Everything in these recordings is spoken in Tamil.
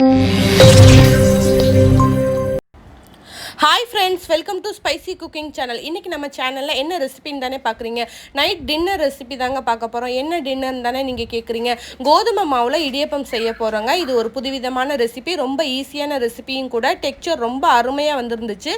Música hi friends welcome to spicy cooking channel இன்றைக்கி நம்ம சேனலில் என்ன ரெசிபின்னு தானே பார்க்குறீங்க? நைட் டின்னர் ரெசிபி தாங்க பார்க்க போகிறோம் என்ன டின்னர்னு தானே நீங்கள் கேட்குறீங்க கோதுமை மாவில் இடியப்பம் செய்ய போகிறோங்க இது ஒரு புதுவிதமான ரெசிபி ரொம்ப ஈஸியான ரெசிபியும் கூட. டெக்ஸ்சர் ரொம்ப அருமையாக வந்துருந்துச்சு.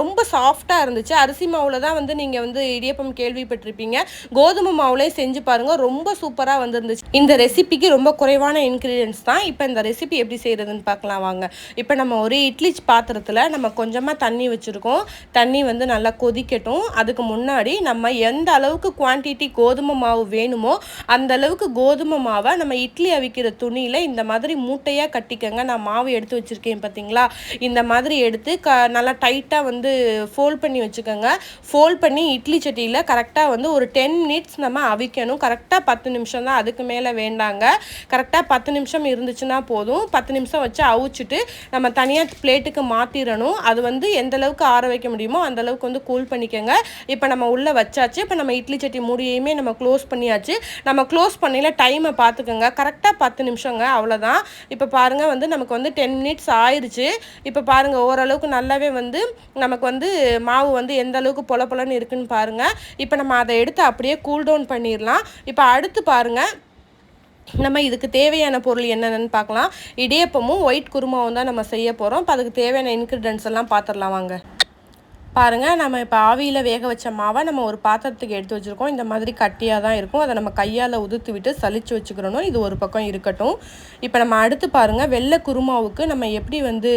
ரொம்ப சாஃப்டாக இருந்துச்சு. அரிசி மாவில் தான் வந்து நீங்கள் வந்து இடியப்பம் கேள்விப்பட்டிருப்பீங்க. கோதுமை மாவுலேயும் செஞ்சு பாருங்கள் ரொம்ப சூப்பராக வந்துருந்துச்சு. இந்த ரெசிபிக்கு ரொம்ப குறைவான இன்க்ரீடியன்ஸ் தான். இப்போ இந்த ரெசிபி எப்படி செய்கிறதுன்னு பார்க்கலாம் வாங்க. இப்போ நம்ம ஒரு இட்லி பாத்திரத்தில் நம்ம கொஞ்சம் கொஞ்சமாக தண்ணி வச்சுருக்கோம். தண்ணி வந்து நல்லா கொதிக்கட்டும். அதுக்கு முன்னாடி நம்ம எந்த அளவுக்கு குவான்டிட்டி கோதுமை மாவு வேணுமோ அந்த அளவுக்கு கோதுமை மாவை நம்ம இட்லி அவிக்கிற துணியில் இந்த மாதிரி மூட்டையாக கட்டிக்கங்க. நான் மாவு எடுத்து வச்சுருக்கேன் பார்த்தீங்களா இந்த மாதிரி எடுத்து க நல்லா டைட்டாக வந்து ஃபோல்ட் பண்ணி வச்சுக்கோங்க. ஃபோல்ட் பண்ணி இட்லி சட்டியில் கரெக்டாக வந்து ஒரு டென் மினிட்ஸ் நம்ம அவிக்கணும். கரெக்டாக பத்து நிமிஷம் தான் அதுக்கு மேலே வேண்டாங்க. கரெக்டாக பத்து நிமிஷம் இருந்துச்சுன்னா போதும். பத்து நிமிஷம் வச்சு அவிச்சிட்டு நம்ம தனியாக பிளேட்டுக்கு மாற்றிடணும் அது வந்து எந்த அளவுக்கு ஆற வைக்க முடியுமோ அந்த அளவுக்கு வந்து கூல் பண்ணிக்கோங்க. இப்போ நம்ம உள்ளே வச்சாச்சு இப்போ நம்ம இட்லி சட்டி மூடியையுமே நம்ம க்ளோஸ் பண்ணியாச்சு. நம்ம க்ளோஸ் பண்ணையில் டைமை பார்த்துக்கோங்க. கரெக்டாக பத்து நிமிஷங்க அவ்வளோதான் இப்போ பாருங்கள் வந்து நமக்கு வந்து டென் மினிட்ஸ் ஆயிடுச்சு இப்போ பாருங்கள் ஓரளவுக்கு நல்லாவே வந்து நமக்கு வந்து மாவு வந்து எந்த அளவுக்கு பொல பொலன்னு இருக்குன்னு பாருங்கள் இப்போ நம்ம அதை எடுத்து அப்படியே கூல் டவுன் பண்ணிடலாம். இப்போ அடுத்து பாருங்கள் நம்ம இதுக்கு தேவையான பொருள் என்னென்னு பார்க்கலாம். இடியப்பமும் ஒயிட் குருமாவும் தான் நம்ம செய்ய போகிறோம் இப்போ அதுக்கு தேவையான இன்க்ரீடியன்ஸ் எல்லாம் பார்த்துடலாம் வாங்க. பாருங்கள் நம்ம இப்போ ஆவியில் வேக வச்ச மாவை நம்ம ஒரு பாத்திரத்துக்கு எடுத்து வச்சுருக்கோம். இந்த மாதிரி கட்டியாக தான் இருக்கும். அதை நம்ம கையால் உதுத்து விட்டு சலித்து வச்சுக்கிறணும். இது ஒரு பக்கம் இருக்கட்டும். இப்போ நம்ம அடுத்து பாருங்கள் வெள்ளை குருமாவுக்கு நம்ம எப்படி வந்து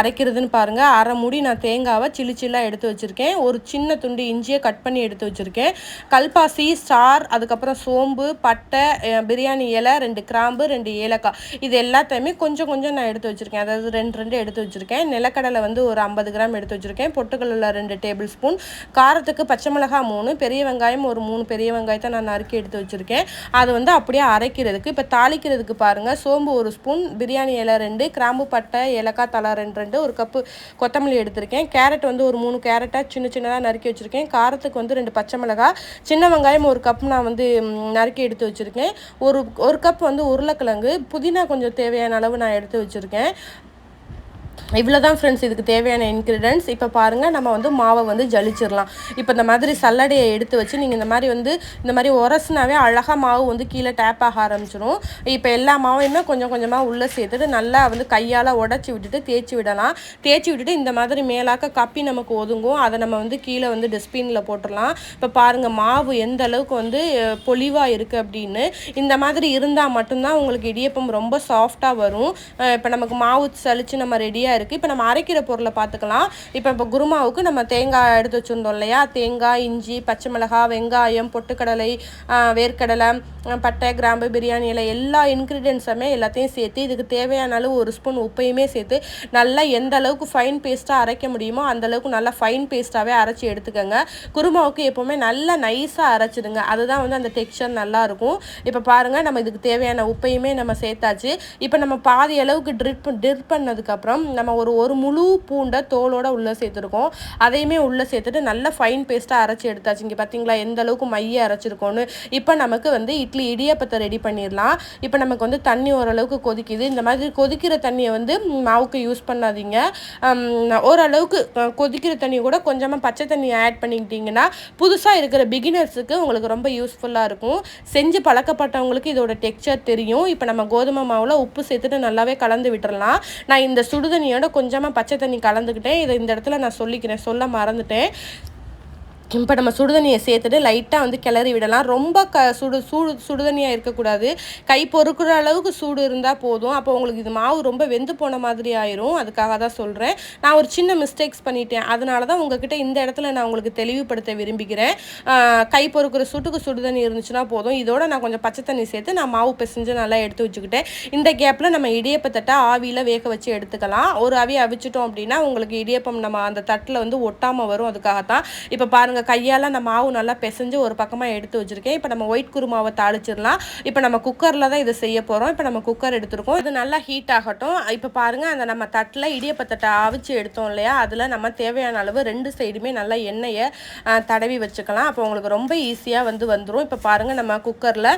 அரைக்கிறதுன்னு பாருங்கள் அரை மூடி நான் தேங்காவை சில்லு சில்லாக எடுத்து வச்சுருக்கேன். ஒரு சின்ன துண்டு இஞ்சியை கட் பண்ணி எடுத்து வச்சுருக்கேன். கல்பாசி ஸ்டார் அதுக்கப்புறம் சோம்பு பட்டை பிரியாணி இலை ரெண்டு கிராம்பு ரெண்டு ஏலக்காய். இது எல்லாத்தையுமே கொஞ்சம் கொஞ்சம் நான் எடுத்து வச்சுருக்கேன். அதாவது ரெண்டு ரெண்டு எடுத்து வச்சுருக்கேன். நிலக்கடலை வந்து ஒரு ஐம்பது கிராம் எடுத்து வச்சுருக்கேன். பொட்டுக்கடலை ரெண்டு டேபிள் ஸ்பூன் காரத்துக்கு பச்சை மிளகாய் மூணு பெரிய வெங்காயம் ஒரு மூணு பெரிய வெங்காயத்தை நான் நறுக்கி எடுத்து வச்சுருக்கேன். அது வந்து அப்படியே அரைக்கிறதுக்கு இப்போ தாளிக்கிறதுக்கு பாருங்கள் சோம்பு ஒரு ஸ்பூன் பிரியாணி இலை ரெண்டு கிராம்பு பட்டை ஏலக்காய் தலை ரெண்டு ரெண்டு ஒரு கப்பு கொத்தமல்லி எடுத்திருக்கேன். கேரட் வந்து ஒரு மூணு கேரட்டாக சின்ன சின்னதாக நறுக்கி வச்சுருக்கேன். காரத்துக்கு வந்து ரெண்டு பச்சை மிளகாய் சின்ன வெங்காயம் ஒரு கப் நான் வந்து நறுக்கி எடுத்து வச்சுருக்கேன். ஒரு ஒரு கப் வந்து உருளைக்கிழங்கு புதினா கொஞ்சம் தேவையான அளவு நான் எடுத்து வச்சுருக்கேன். இவ்வளோ தான் ஃப்ரெண்ட்ஸ் இதுக்கு தேவையான இன்க்ரீடியன்ஸ் இப்போ பாருங்கள் நம்ம வந்து மாவை வந்து ஜலிச்சிடலாம். இப்போ இந்த மாதிரி சல்லடையை எடுத்து வச்சு நீங்கள் இந்த மாதிரி வந்து இந்த மாதிரி உரசுனாவே அழகாக மாவு வந்து கீழே டேப் ஆக ஆரம்பிச்சிடும் இப்போ எல்லா மாவையுமே கொஞ்சம் கொஞ்சமாக உள்ளே சேர்த்துட்டு நல்லா வந்து கையால் உடச்சி விட்டுட்டு தேய்ச்சி விடலாம். தேய்ச்சி விட்டுட்டு இந்த மாதிரி மேலாக்க கப்பி நமக்கு ஒதுங்கும். அதை நம்ம வந்து கீழே வந்து டஸ்ட்பினில் போட்டுடலாம். இப்போ பாருங்கள் மாவு எந்த அளவுக்கு வந்து பொலிவாக இருக்குது அப்படின்னு. இந்த மாதிரி இருந்தால் மட்டும்தான் உங்களுக்கு இடியப்பம் ரொம்ப சாஃப்டாக வரும். இப்போ நமக்கு மாவு சளிச்சு நம்ம ரெடியாக இருக்குது இப்போ நம்ம அரைக்கிற பொருளை பார்த்துக்கலாம். இப்போ இப்போ குருமாவுக்கு நம்ம தேங்காய் எடுத்து வச்சுருந்தோம் இல்லையா? தேங்காய் இஞ்சி பச்சை மிளகாய் வெங்காயம் பொட்டுக்கடலை வேர்க்கடலை பட்டை கிராம்பு பிரியாணி இலை எல்லா இன்க்ரீடியன்ஸுமே எல்லாத்தையும் சேர்த்து இதுக்கு தேவையான அளவு ஒரு ஸ்பூன் உப்பையுமே சேர்த்து நல்லா எந்த அளவுக்கு ஃபைன் பேஸ்ட்டாக அரைக்க முடியுமோ அந்த அளவுக்கு நல்லா ஃபைன் பேஸ்ட்டாகவே அரைச்சி எடுத்துக்கோங்க. குருமாவுக்கு எப்போவுமே நல்லா நைஸாக அரைச்சிடுங்க. அதுதான் வந்து அந்த டெக்ஸ்சர் நல்லாயிருக்கும் இப்போ பாருங்கள் நம்ம இதுக்கு தேவையான உப்பையுமே நம்ம சேர்த்தாச்சு. இப்போ நம்ம பாதி அளவுக்கு ட்ரிப் ட்ரிப் பண்ணதுக்கப்புறம் நம்ம ஒரு ஒரு முழு பூண்டை தோலோடு உள்ளே சேர்த்துருக்கோம். அதையுமே உள்ளே சேர்த்துட்டு நல்லா ஃபைன் பேஸ்ட்டாக அரைச்சி எடுத்தாச்சு. இங்கே பார்த்தீங்களா எந்த அளவுக்கு மைய அரைச்சிருக்கோன்னு இப்போ நமக்கு வந்து இட்லி இடியாப்பத்தை ரெடி பண்ணிடலாம். இப்போ நமக்கு வந்து தண்ணி ஓரளவுக்கு கொதிக்குது. இந்த மாதிரி கொதிக்கிற தண்ணியை வந்து மாவுக்கு யூஸ் பண்ணாதீங்க. ஓரளவுக்கு கொதிக்கிற தண்ணி கூட கொஞ்சமாக பச்சை தண்ணி ஆட் பண்ணிக்கிட்டிங்கன்னா புதுசாக இருக்கிற பிகினர்ஸுக்கு உங்களுக்கு ரொம்ப யூஸ்ஃபுல்லாக இருக்கும். செஞ்சு பழக்கப்பட்டவங்களுக்கு இதோட டெக்ஸ்சர் தெரியும். இப்போ நம்ம கோதுமை மாவில் உப்பு சேர்த்துட்டு நல்லாவே கலந்து விட்டுறலாம். நான் இந்த சுடுதண்ணியை என்னோட கொஞ்சமாக பச்சை தண்ணி கலந்துக்கிட்டேன். இதை இந்த இடத்துல நான் சொல்லிக்கிறேன். சொல்ல மறந்துட்டேன். இப்போ நம்ம சுடுதண்ணியை சேர்த்துட்டு லைட்டாக வந்து கிளறி விடலாம். ரொம்ப க சுடு சூடு சுடுதண்ணியாக இருக்கக்கூடாது. கை பொறுக்கிற அளவுக்கு சூடு இருந்தால் போதும். அப்போ உங்களுக்கு இது மாவு ரொம்ப வெந்து போன மாதிரி ஆயிரும். அதுக்காக தான் சொல்கிறேன் நான் ஒரு சின்ன மிஸ்டேக்ஸ் பண்ணிட்டேன். அதனால தான் உங்ககிட்ட இந்த இடத்துல நான் உங்களுக்கு தெளிவுபடுத்த விரும்புகிறேன். கை பொறுக்கிற சுட்டுக்கு சுடுதண்ணி இருந்துச்சுன்னா போதும். இதோட நான் கொஞ்சம் பச்சை தண்ணி சேர்த்து நான் மாவு பிசைஞ்சு நல்லா எடுத்து வச்சுக்கிட்டேன். இந்த கேப்பில் நம்ம இடியப்பத்தட்டை ஆவியில் வேக வச்சு எடுத்துக்கலாம். ஒரு அவி அவிச்சிட்டோம் அப்படின்னா உங்களுக்கு இடியப்பம் நம்ம அந்த தட்டில் வந்து ஒட்டாமல் வரும். அதுக்காகத்தான். இப்போ பாருங்கள் கையால் அந்த மாவு நல்லா பிசைஞ்சு ஒரு பக்கமாக எடுத்து வச்சுருக்கேன். இப்போ நம்ம ஒயிட் குருமாவை தாளிச்சிடலாம். இப்போ நம்ம குக்கரில் தான் இதை செய்ய போகிறோம் இப்போ நம்ம குக்கர் எடுத்துருக்கோம். இது நல்லா ஹீட் ஆகட்டும். இப்போ பாருங்கள் அந்த நம்ம தட்டில் இடியப்பத்தட்டை அவிச்சு எடுத்தோம் இல்லையா? அதில் நம்ம தேவையான அளவு ரெண்டு சைடுமே நல்லா எண்ணெயை தடவி வச்சுக்கலாம். அப்போ உங்களுக்கு ரொம்ப ஈஸியாக வந்து வந்துடும் இப்போ பாருங்கள் நம்ம குக்கரில்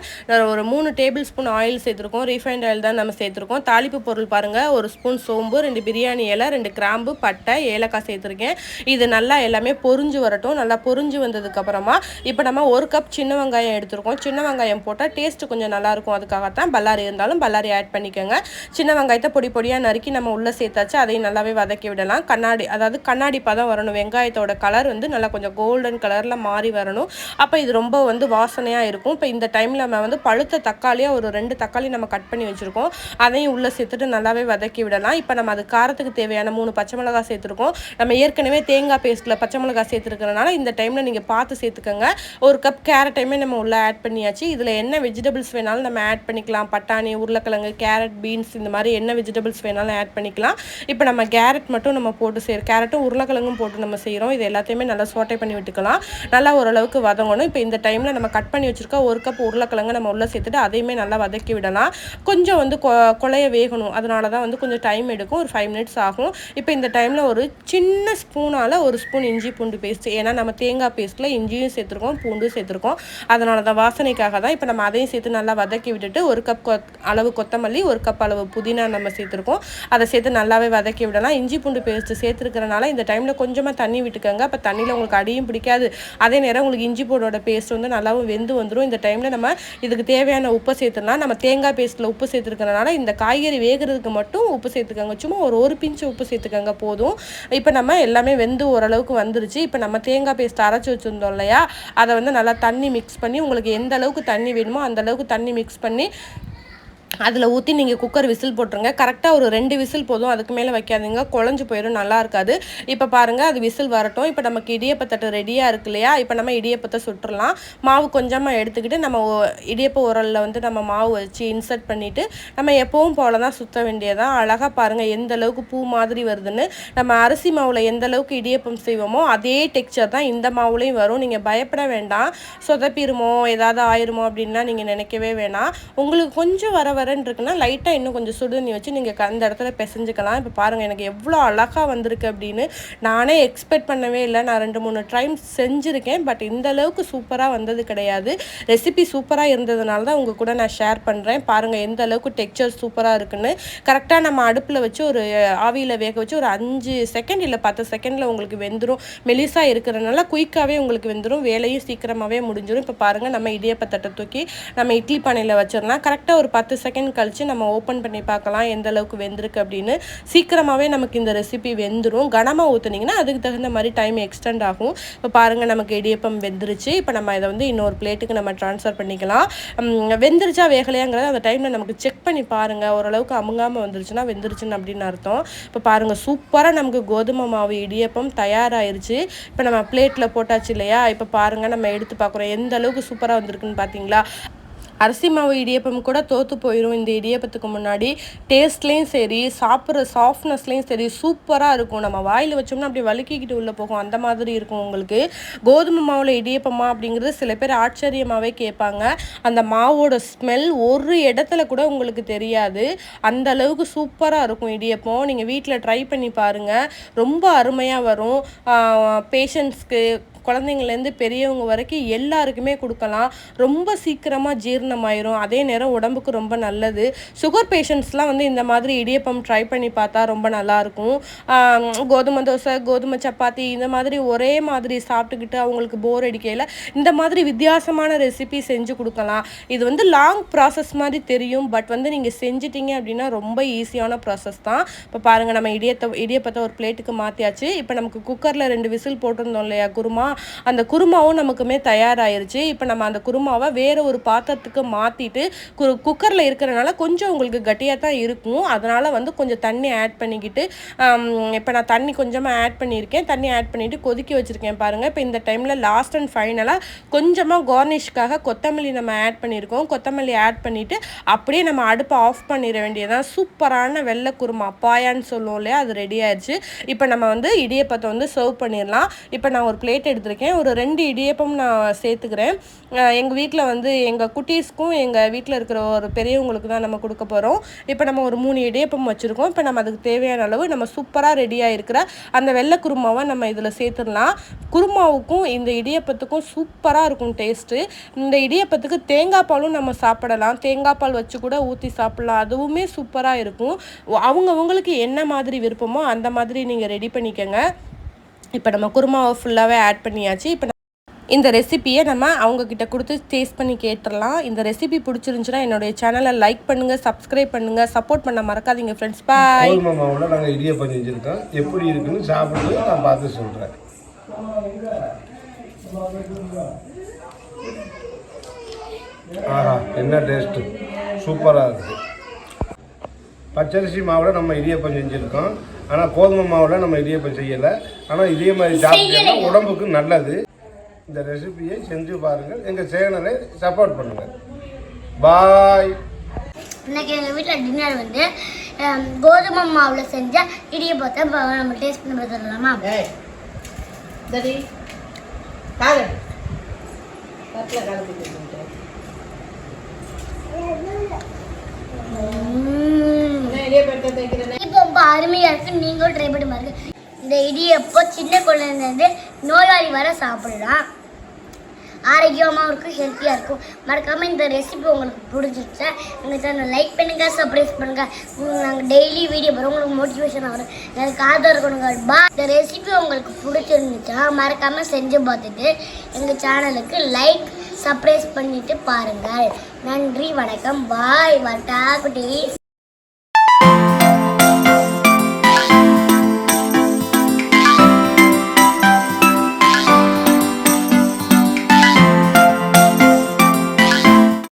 ஒரு மூணு டேபிள் ஸ்பூன் ஆயில் சேர்த்துருக்கோம். ரீஃபைண்ட் ஆயில் தான் நம்ம சேர்த்துருக்கோம். தாளிப்பு பொருள் பாருங்கள் ஒரு ஸ்பூன் சோம்பு ரெண்டு பிரியாணி இலை ரெண்டு கிராம்பு பட்டை ஏலக்காய் சேர்த்துருக்கேன். இது நல்லா எல்லாமே பொரிஞ்சு வரட்டும். நல்லா பொரிஞ்சு வந்ததுக்கப்புறமா இப்போ நம்ம ஒரு கப் சின்ன வெங்காயம் எடுத்துருக்கோம். சின்ன வெங்காயம் போட்டால் டேஸ்ட்டு கொஞ்சம் நல்லாயிருக்கும் அதுக்காகத்தான் பல்லாரி இருந்தாலும் பல்லாரி ஆட் பண்ணிக்கோங்க. சின்ன வெங்காயத்தை பொடி பொடியாக நறுக்கி நம்ம உள்ளே சேர்த்தாச்சு. அதையும் நல்லாவே வதக்கி விடலாம். கண்ணாடி அதாவது கண்ணாடி பதம் வரணும். வெங்காயத்தோட கலர் வந்து நல்லா கொஞ்சம் கோல்டன் கலரில் மாறி வரணும். அப்போ இது ரொம்ப வந்து வாசனையாக இருக்கும். இப்போ இந்த டைமில் நம்ம வந்து பழுத்த தக்காளியாக ஒரு ரெண்டு தக்காளி நம்ம கட் பண்ணி வச்சுருக்கோம். அதையும் உள்ளே சேர்த்துட்டு நல்லாவே வதக்கி விடலாம். இப்போ நம்ம அது காரத்துக்கு தேவையான மூணு பச்சை மிளகாய் சேர்த்துருக்கோம். நம்ம ஏற்கனவே தேங்காய் பேஸ்ட்டில் பச்சை மிளகாய் சேர்த்துருக்கிறனால இந்த டைமில் நீங்கள் பார்த்து சேர்த்துக்கோங்க. ஒரு கப் கேரட்டையுமே நம்ம உள்ளே ஆட் பண்ணியாச்சு. இதில் என்ன வெஜிடபிள்ஸ் வேணாலும் நம்ம ஆட் பண்ணிக்கலாம். பட்டாணி உருளைக்கிழங்கு கேரட் பீன்ஸ் இந்த மாதிரி என்ன வெஜிடபிள்ஸ் வேணாலும் ஆட் பண்ணிக்கலாம். இப்போ நம்ம கேரட் மட்டும் நம்ம போட்டு செய்கிறோம் கேரட்டும் உருளைக்கிழங்கும் போட்டு நம்ம செய்கிறோம் இது எல்லாத்தையுமே நல்லா சோட்டை பண்ணி விட்டுக்கலாம். நல்லா ஓரளவுக்கு வதங்கணும். இப்போ இந்த டைமில் நம்ம கட் பண்ணி வச்சுருக்க ஒரு கப் உருளைக்கிழங்கு நம்ம உள்ளே சேர்த்துட்டு அதையுமே நல்லா வதக்கி விடலாம். கொஞ்சம் வந்து கொ கொலைய வேகணும். அதனால தான் வந்து கொஞ்சம் டைம் எடுக்கும். ஒரு ஃபைவ் மினிட்ஸ் ஆகும். இப்போ இந்த டைமில் ஒரு சின்ன ஸ்பூனால் ஒரு ஸ்பூன் இஞ்சி பூண்டு பேஸ்ட் ஏன்னா நம்ம தேங்காய் தேங்காய் பேஸ்ட்டில் இஞ்சியும் சேர்த்துருக்கோம் பூண்டும் சேர்த்துருக்கோம். அதனால தான் வாசனைக்காக தான் இப்போ நம்ம அதையும் சேர்த்து நல்லா வதக்கி விட்டுட்டு ஒரு கப் கொத் அளவு கொத்தமல்லி ஒரு கப் அளவு புதினா நம்ம சேர்த்துருக்கோம். அதை சேர்த்து நல்லாவே வதக்கி விடலாம். இஞ்சி பூண்டு பேஸ்ட்டு சேர்த்துருக்கறனால இந்த டைமில் கொஞ்சமாக தண்ணி விட்டுக்கோங்க. அப்போ தண்ணியில் உங்களுக்கு அடியும் பிடிக்காது. அதே நேரம் உங்களுக்கு இஞ்சி பூண்டோட பேஸ்ட் வந்து நல்லாவும் வெந்து வந்துடும் இந்த டைமில் நம்ம இதுக்கு தேவையான உப்பு சேர்த்துடலாம். நம்ம தேங்காய் பேஸ்ட்டில் உப்பு சேர்த்துருக்கிறனால இந்த காய்கறி வேகிறதுக்கு மட்டும் உப்பு சேர்த்துக்கோங்க. சும்மா ஒரு ஒரு பிஞ்சு உப்பு சேர்த்துக்கோங்க போதும். இப்போ நம்ம எல்லாமே வெந்து ஓரளவுக்கு வந்துருச்சு. இப்போ நம்ம தேங்காய் பேஸ்ட் அரைச்சி வச்சுருந்தோம் இல்லையா? அதை வந்து நல்லா தண்ணி மிக்ஸ் பண்ணி உங்களுக்கு எந்த அளவுக்கு தண்ணி வேணுமோ அந்த அளவுக்கு தண்ணி மிக்ஸ் பண்ணி அதில் ஊற்றி நீங்கள் குக்கர் விசில் போட்டுருங்க. கரெக்டாக ஒரு ரெண்டு விசில் போதும். அதுக்கு மேலே வைக்காதீங்க. குழஞ்சு போயிடும் நல்லா இருக்காது. இப்போ பாருங்கள் அது விசில் வரட்டும். இப்போ நமக்கு இடியப்பத்தட்டு ரெடியாக இருக்கு இல்லையா? இப்போ நம்ம இடியப்பத்தை சுட்டுடலாம் மாவு கொஞ்சமாக எடுத்துக்கிட்டு நம்ம இடியப்ப உரலில் வந்து நம்ம மாவு வச்சு இன்சர்ட் பண்ணிவிட்டு நம்ம எப்பவும் போல தான் சுற்ற வேண்டியதான் அழகாக பாருங்கள் எந்த அளவுக்கு பூ மாதிரி வருதுன்னு. நம்ம அரிசி மாவில் எந்த அளவுக்கு இடியப்பம் செய்வோமோ அதே டெக்ஸ்சர் தான் இந்த மாவுலேயும் வரும். நீங்கள் பயப்பட வேண்டாம். சொதப்பிருமோ? ஏதாவது ஆயிருமோ? அப்படின்லாம் நீங்கள் நினைக்கவே வேணாம். உங்களுக்கு கொஞ்சம் வர வர கரண்ட் இருக்குன்னா லைட்டாக இன்னும் கொஞ்சம் சுடுதண்ணி வச்சு நீங்கள் அந்த இடத்துல பிசைஞ்சுக்கலாம். இப்போ பாருங்கள் எனக்கு எவ்வளோ அழகாக வந்திருக்கு அப்படின்னு நானே எக்ஸ்பெக்ட் பண்ணவே இல்லை. நான் ரெண்டு மூணு டைம் செஞ்சுருக்கேன் பட் இந்த அளவுக்கு சூப்பராக வந்தது கிடையாது. ரெசிபி சூப்பராக இருந்ததுனால தான் உங்கள் கூட நான் ஷேர் பண்ணுறேன் பாருங்கள் எந்த அளவுக்கு டெக்ஸ்சர் சூப்பராக இருக்குன்னு. கரெக்டாக நம்ம அடுப்பில் வச்சு ஒரு ஆவியில் வேக வச்சு ஒரு அஞ்சு செகண்ட் இல்லை பத்து செகண்டில் உங்களுக்கு வெந்துடும் மெலிசாக இருக்கிறனால குயிக்காகவே உங்களுக்கு வெந்துடும் வேலையும் சீக்கிரமாகவே முடிஞ்சிடும் இப்போ பாருங்கள் நம்ம இடியப்பத்தட்டை தூக்கி நம்ம இட்லி பானையில் வச்சிடலாம். கரெக்டாக ஒரு பத்து செகண்ட் செகண்ட் கழித்து நம்ம ஓப்பன் பண்ணி பார்க்கலாம் எந்த அளவுக்கு வெந்திருக்கு அப்படின்னு. சீக்கிரமாகவே நமக்கு இந்த ரெசிபி வெந்துடும் கனமாக ஊற்றுனீங்கன்னா அதுக்கு தகுந்த மாதிரி டைம் எக்ஸ்டெண்ட் ஆகும். இப்போ பாருங்கள் நமக்கு இடியப்பம் வெந்துருச்சு. இப்போ நம்ம இதை வந்து இன்னொரு பிளேட்டுக்கு நம்ம ட்ரான்ஸ்ஃபர் பண்ணிக்கலாம். வெந்துருச்சா வேகலையாங்கிறத அந்த டைமில் நமக்கு செக் பண்ணி பாருங்கள் ஓரளவுக்கு அமுங்காமல் வந்துருச்சுன்னா வெந்துருச்சுன்னு அப்படின்னு அர்த்தம். இப்போ பாருங்கள் சூப்பராக நமக்கு கோதுமை மாவு இடியப்பம் தயாராகிருச்சு இப்போ நம்ம பிளேட்டில் போட்டாச்சு இல்லையா? இப்போ பாருங்கள் நம்ம எடுத்து பார்க்குறோம். எந்த அளவுக்கு சூப்பராக வந்திருக்குன்னு பார்த்தீங்களா அரிசி மாவு இடியப்பம் கூட தோற்று போயிடும் இந்த இடியப்பத்துக்கு முன்னாடி. டேஸ்ட்லேயும் சரி சாப்பிட்ற சாஃப்ட்னஸ்லேயும் சரி சூப்பராக இருக்கும். நம்ம வாயில் வச்சோம்னா அப்படி வலுக்கிக்கிட்டு உள்ளே போகும். அந்த மாதிரி இருக்கும் உங்களுக்கு. கோதுமை மாவில் இடியப்பமா அப்படிங்கிறது சில பேர் ஆச்சரியமாகவே கேட்பாங்க. அந்த மாவோட ஸ்மெல் ஒரு இடத்துல கூட உங்களுக்கு தெரியாது. அந்த அளவுக்கு சூப்பராக இருக்கும் இடியப்பம். நீங்கள் வீட்டில் ட்ரை பண்ணி பாருங்கள் ரொம்ப அருமையாக வரும். பேஷண்ட்ஸ்க்கு குழந்தைங்கள்லேருந்து பெரியவங்க வரைக்கும் எல்லாருக்குமே கொடுக்கலாம். ரொம்ப சீக்கிரமாக ஜீரணமாயிரும். அதே நேரம் உடம்புக்கு ரொம்ப நல்லது. சுகர் பேஷண்ட்ஸ்லாம் வந்து இந்த மாதிரி இடியப்பம் ட்ரை பண்ணி பார்த்தா ரொம்ப நல்லாயிருக்கும் கோதுமை தோசை கோதுமை சப்பாத்தி இந்த மாதிரி ஒரே மாதிரி சாப்பிட்டுக்கிட்டு அவங்களுக்கு போர் அடிக்கையில் இந்த மாதிரி வித்தியாசமான ரெசிபி செஞ்சு கொடுக்கலாம். இது வந்து லாங் ப்ராசஸ் மாதிரி தெரியும். பட் வந்து நீங்கள் செஞ்சிட்டீங்க அப்படின்னா ரொம்ப ஈஸியான ப்ராசஸ் தான். இப்போ பாருங்கள் நம்ம இடியத்தை இடியப்பத்தை ஒரு பிளேட்டுக்கு மாற்றியாச்சு இப்போ நமக்கு குக்கரில் ரெண்டு விசில் போட்டிருந்தோம் இல்லையா? குருமா. அந்த குருமாவும் நமக்குமே தயாராகிருச்சு இப்போ நம்ம அந்த குருமாவை வேறு ஒரு பாத்திரத்துக்கு மாற்றிட்டு கு குக்கரில் இருக்கிறனால கொஞ்சம் உங்களுக்கு கட்டியாக தான் இருக்கும். அதனால் வந்து கொஞ்சம் தண்ணி ஆட் பண்ணிக்கிட்டு இப்போ நான் தண்ணி கொஞ்சமாக ஆட் பண்ணியிருக்கேன். தண்ணி ஆட் பண்ணிவிட்டு கொதிக்க வச்சுருக்கேன் பாருங்கள் இப்போ இந்த டைமில் லாஸ்ட் அண்ட் ஃபைனலாக கொஞ்சமாக கார்னிஷ்காக கொத்தமல்லி நம்ம ஆட் பண்ணியிருக்கோம். கொத்தமல்லி ஆட் பண்ணிவிட்டு அப்படியே நம்ம அடுப்பை ஆஃப் பண்ணிட வேண்டியதான் சூப்பரான வெள்ளை குருமா பாயான்னு சொல்லுவோம் இல்லையா? அது ரெடி ஆயிடுச்சு இப்போ நம்ம வந்து இடியப்பத்தை வந்து சர்வ் பண்ணிடலாம். இப்போ நான் ஒரு பிளேட் எடுத்திருக்கேன் ஒரு ரெண்டு இடியப்பம் நான் சேர்த்துக்கிறேன். எங்கள் வீட்டில் வந்து எங்கள் குட்டீஸ்க்கும் எங்கள் வீட்டில் இருக்கிற ஒரு பெரியவங்களுக்கு தான் நம்ம கொடுக்க போகிறோம் இப்போ நம்ம ஒரு மூணு இடியப்பம் வச்சுருக்கோம். இப்போ நம்ம அதுக்கு தேவையான அளவு நம்ம சூப்பராக ரெடியாக இருக்கிற அந்த வெள்ளை குருமாவை நம்ம இதில் சேர்த்துடலாம். குருமாவுக்கும் இந்த இடியப்பத்துக்கும் சூப்பராக இருக்கும் டேஸ்ட்டு இந்த இடியப்பத்துக்கு தேங்காய் பாலும் நம்ம சாப்பிடலாம். தேங்காய் பால் வச்சு கூட ஊற்றி சாப்பிடலாம். அதுவுமே சூப்பராக இருக்கும். அவங்கவுங்களுக்கு என்ன மாதிரி விருப்பமோ அந்த மாதிரி நீங்கள் ரெடி பண்ணிக்கோங்க. இப்போ நம்ம குருமாவை ஃபுல்லாகவே ஆட் பண்ணியாச்சு. இப்போ இந்த ரெசிபியை நம்ம அவங்க கிட்ட கொடுத்து டேஸ்ட் பண்ணி கேட்டுடலாம். இந்த ரெசிபி பிடிச்சிருந்துச்சுன்னா என்னுடைய சேனலை லைக் பண்ணுங்கள் சப்ஸ்கிரைப் பண்ணுங்கள் சப்போர்ட் பண்ண மறக்காதீங்க ஃப்ரெண்ட்ஸ் பாய் கோதுமை மாவில் நாங்கள் இடியப்பம் செஞ்சுருக்கோம் எப்படி இருக்குன்னு சாப்பிட்டு நான் பார்த்து சொல்கிறேன் ஆஹா என்ன டேஸ்ட்டு சூப்பராக இருக்குது பச்சரிசி மாவில் நம்ம இடியப்பம் செஞ்சுருக்கோம் ஆனால் கோதுமை மாவில் நம்ம இடியப்பம் செய்யலை. ஆனால் இதே மாதிரி சாப்பிட்டீங்கன்னா உடம்புக்கு நல்லது. இந்த ரெசிபியை செஞ்சு பாருங்கள் எங்கள் சேனலை சப்போர்ட் பண்ணுங்கள் பாய் இன்னைக்கு எங்கள் வீட்டில் டின்னர் வந்து கோதுமை மாவில் செஞ்ச இடியப்பத்தை நம்ம டேஸ்ட் பண்ணி பார்த்துடலாமா சரி தட்டில் காது போட்டு இடியப்பத்தை தைக்கிறேன் அருமையாக இருக்கு நீங்களும் ட்ரை பண்ணி பாருங்கள் இந்த இடியப்போ சின்ன குழந்தைலேருந்து நோயாளி வர சாப்பிடலாம் ஆரோக்கியமாகவும் இருக்கும் ஹெல்த்தியாக இருக்கும். மறக்காமல் இந்த ரெசிபி உங்களுக்கு பிடிச்சிருச்சா எங்கள் சேனல் லைக் பண்ணுங்கள் சப்ரைஸ் பண்ணுங்கள் நாங்கள் டெய்லி வீடியோ போகிறோம் உங்களுக்கு மோட்டிவேஷன் வரும். எனக்கு ஆதரவு கொடுங்க. பா இந்த ரெசிபி உங்களுக்கு பிடிச்சிருந்துச்சா மறக்காமல் செஞ்சு பார்த்துட்டு எங்கள் சேனலுக்கு லைக் சப்ரைஸ் பண்ணிவிட்டு பாருங்கள். நன்றி வணக்கம். பாய் வட்டா குட்டீஸ்